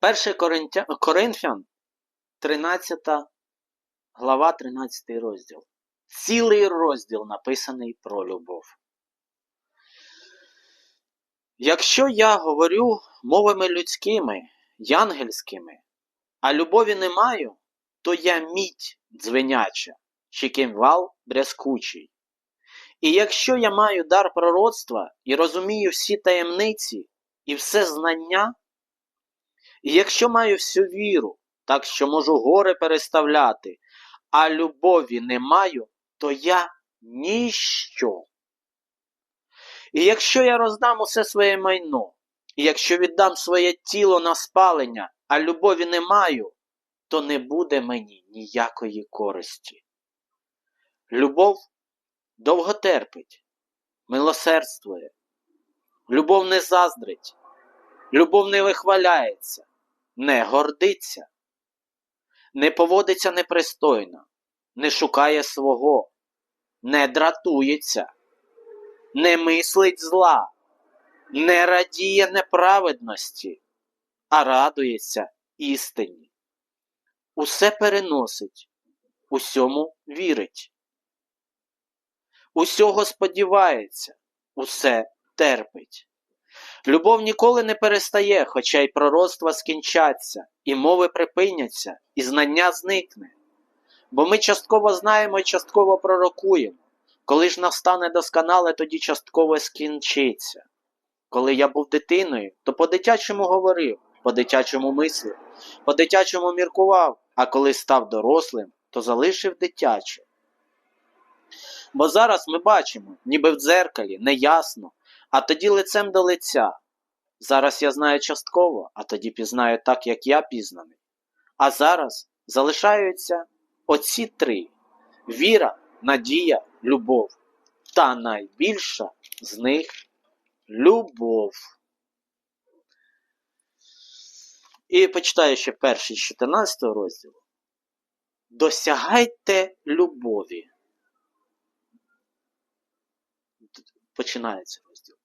1 Коринтя... Коринфян, 13 глава, 13 розділ. Цілий розділ написаний про любов. Якщо я говорю мовами людськими, янгельськими, а любові не маю, то я мідь дзвеняча, чи кимвал брязкучий. І якщо я маю дар пророцтва і розумію всі таємниці і все знання, і якщо маю всю віру, так що можу гори переставляти, а любові не маю, то я ніщо. І якщо я роздам усе своє майно, і якщо віддам своє тіло на спалення, а любові не маю, то не буде мені ніякої користі. Любов довго терпить, милосердствує, любов не заздрить, любов не вихваляється, не гордиться, не поводиться непристойно, не шукає свого, не дратується, не мислить зла, не радіє неправедності, а радується істині. Усе переносить, усьому вірить, усього сподівається, усе терпить. Любов ніколи не перестає, хоча й пророцтва скінчаться, і мови припиняться, і знання зникне. Бо ми частково знаємо і частково пророкуємо. Коли ж настане досконале, тоді частково скінчиться. Коли я був дитиною, то по-дитячому говорив, по-дитячому мислив, по-дитячому міркував, а коли став дорослим, то залишив дитяче. Бо зараз ми бачимо, ніби в дзеркалі, неясно, а тоді лицем до лиця. Зараз я знаю частково, а тоді пізнаю так, як я пізнаний. А зараз залишаються оці три: віра, надія, любов. Та найбільша з них любов. І почитаю ще перший з 14 розділу. Досягайте любові. починається розділ.